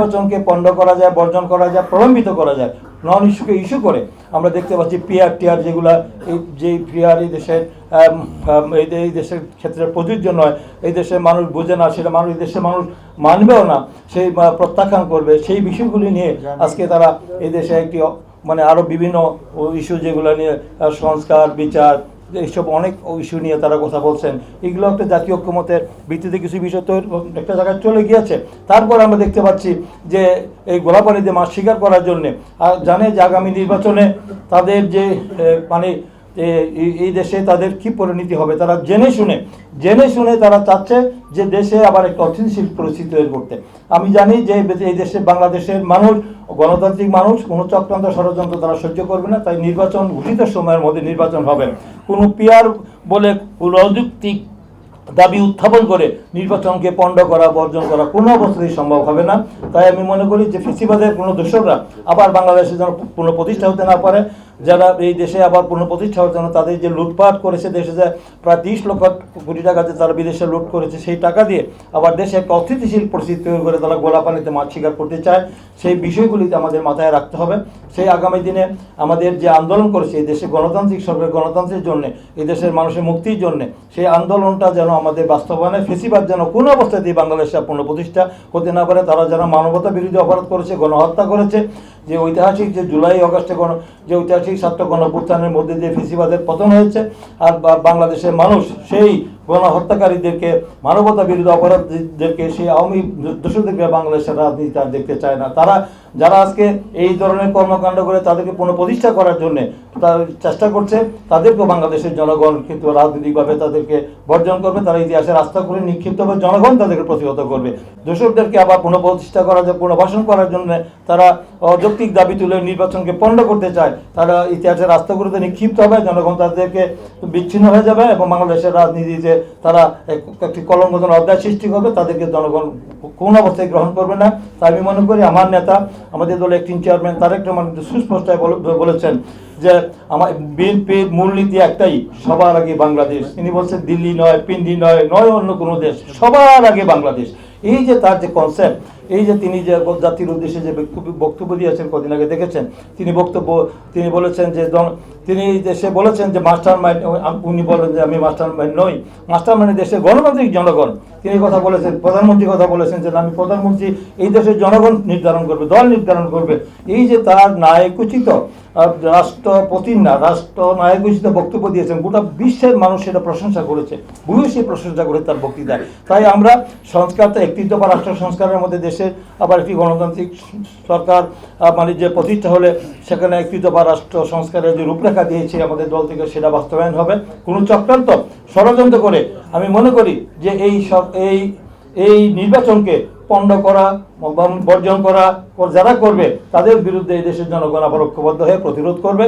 নির্বাচনকে পণ্ড করা যায় বর্জন করা যায় প্রলম্বিত করা যায়। নন ইস্যুকে ইস্যু করে আমরা দেখতে পাচ্ছি পিআর টিআর যেগুলো এই যে পিআর এই দেশের এই দেশের ক্ষেত্রে প্রযোজ্য নয়। এই দেশের মানুষ বোঝে না সেটা মানুষ এই দেশের মানুষ মানবেও না সেই প্রত্যাখ্যান করবে। সেই বিষয়গুলি নিয়ে আজকে তারা এই দেশে একটি মানে আরও বিভিন্ন ইস্যু যেগুলো নিয়ে সংস্কার বিচার এইসব অনেক ইস্যু নিয়ে তারা কথা বলছেন। এগুলো একটা জাতীয় ঐক্যমতের ভিত্তিতে কিছু বিষয় তো একটা জায়গায় চলে গিয়েছে। তারপর আমরা দেখতে পাচ্ছি যে এই গোলাপানিতে মাছ শিকার করার জন্যে, আর জানে যে আগামী নির্বাচনে তাদের যে মানে এই- দেশে তাদের কি পরিণতি হবে? তারা জেনে শুনে জেনে শুনে তারা চাচ্ছে যে দেশে আবার একটা অর্থনীতিশীল পরিস্থিতি তৈরি করতে। আমি জানি যে এই দেশে বাংলাদেশের মানুষ, গণতান্ত্রিক মানুষ, কোনো চক্রান্ত ষড়যন্ত্র তারা সহ্য করবে না, তাই নির্বাচন ঘোষিত সময়ের মধ্যে নির্বাচন হবে। কোনো পিয়ার বলে অযৌক্তিক দাবি উত্থাপন করে নির্বাচনকে পণ্ড করা বর্জন করা কোনো অবস্থাতেই সম্ভব হবে না। তাই আমি মনে করি যে ফেসিবাদের কোনো দোষররা আবার বাংলাদেশে যেন পুনঃপ্রতিষ্ঠা হতে না পারে। যারা এই দেশে আবার পুনঃপ্রতিষ্ঠা হওয়ার জন্য তাদের যে লুটপাট করেছে, দেশে যে প্রায় তিরিশ লক্ষ কোটি টাকা যে তারা বিদেশে লুট করেছে, সেই টাকা দিয়ে আবার দেশে একটা অস্থিতিশীল পরিস্থিতি তৈরি করে তারা গোলা পানিতে মাছ শিকার করতে চায়। সেই বিষয়গুলিতে আমাদের মাথায় রাখতে হবে। সেই আগামী দিনে আমাদের যে আন্দোলন করেছে, এই দেশে গণতান্ত্রিক সরকার গণতন্ত্রের জন্য, এই দেশের মানুষের মুক্তির জন্য, সেই আন্দোলনটা যেন আমাদের বাস্তবায়নে ফেসিবাদ যেন কোনো অবস্থাতেই বাংলাদেশে পুনঃপ্রতিষ্ঠা হতে না পারে, তারা যারা মানবতা বিরোধী অপরাধ করেছে, গণহত্যা করেছে, যে ঐতিহাসিক যে জুলাই, অগস্টে গণ যে ঐতিহাসিক ছাত্র গণপুত্থানের মধ্যে দিয়ে ফেসিবাদের পতন হয়েছে আর বাংলাদেশের মানুষ সেই গণহত্যাকারীদেরকে মানবতা বিরোধী অপরাধীদেরকে, সেই আওয়ামী দোষদেরকে বাংলাদেশের রাজনীতি আর দেখতে চায় না। তারা, যারা আজকে এই ধরনের কর্মকাণ্ড করে তাদেরকে পুনঃপ্রতিষ্ঠা করার জন্য তারা চেষ্টা করছে, তাদেরকেও বাংলাদেশের জনগণ কিন্তু রাজনৈতিকভাবে তাদেরকে বর্জন করবে, তারা ইতিহাসে রাস্তা করে নিক্ষিপ্ত হবে জনগণ তাদেরকে প্রতিহত করবে। দোষকদেরকে আবার পুনঃপ্রতিষ্ঠা করার জন্য পুনর্বাসন করার জন্য তারা অযৌক্তিক দাবি তুলে নির্বাচনকে পণ্ড করতে চায়, তারা ইতিহাসের রাস্তাগুলোতে নিক্ষিপ্ত হবে, জনগণ তাদেরকে বিচ্ছিন্ন হয়ে যাবে এবং বাংলাদেশের রাজনীতিতে তারা এক- একটি কলঙ্কজন অধ্যায় সৃষ্টি করবে, তাদেরকে জনগণ কোন অবস্থায় গ্রহণ করবে না। তাই আমি মনে করি আমার নেতা, আমাদের দলের একটি চেয়ারম্যান তারেক রহমান কিন্তু সুস্পষ্ট বলেছেন যে আমার বিএনপির মূলনীতি একটাই, সবার আগে বাংলাদেশ। তিনি বলছেন দিল্লি নয়, পিন্ডি নয় নয় অন্য কোনো দেশ, সবার আগে বাংলাদেশ। এই যে তার যে কনসেপ্ট এই যে তিনি যে জাতির উদ্দেশ্যে যে বক্তব্য- দিয়েছেন কদিন আগে দেখেছেন? তিনি বক্তব্য তিনি বলেছেন যে তিনি দেশে বলেছেন যে মাস্টার মাইন্ড উনি বলেন যে আমি মাস্টার মাইন্ড নই। মাস্টার মাইন্ড দেশের গণতান্ত্রিক জনগণ। তিনি কথা বলেছেন প্রধানমন্ত্রী কথা বলেছেন যে আমি প্রধানমন্ত্রী এই দেশের জনগণ নির্ধারণ করবে দল নির্ধারণ করবে। এই যে তার নায়কোচিত আহ, রাষ্ট্রপতির না রাষ্ট্র নায়কোচিত বক্তব্য দিয়েছেন। গোটা বিশ্বের মানুষ সেটা প্রশংসা করেছে। ভূয়সী প্রশংসা করে তার বক্তৃতায়। তাই আমরা সংস্কার তো একত্রিত বা রাষ্ট্র সংস্কারের মধ্যে দেশের আবার একটি গণতান্ত্রিক সরকার মানে যে প্রতিষ্ঠা হলে সেখানে একত্রিত বা রাষ্ট্র সংস্কারের যে রূপরেখা দিয়েছে আমাদের দল থেকে, সেটা বাস্তবায়ন হবে। কোনো চক্রান্ত, ষড়যন্ত্র করে আমি মনে করি যে এই সব এই এই নির্বাচনকে পণ্ড করা বর্জন করা যারা করবে, তাদের বিরুদ্ধে এই দেশের জনগণ আবার ঐক্যবদ্ধ হয়ে প্রতিরোধ করবে।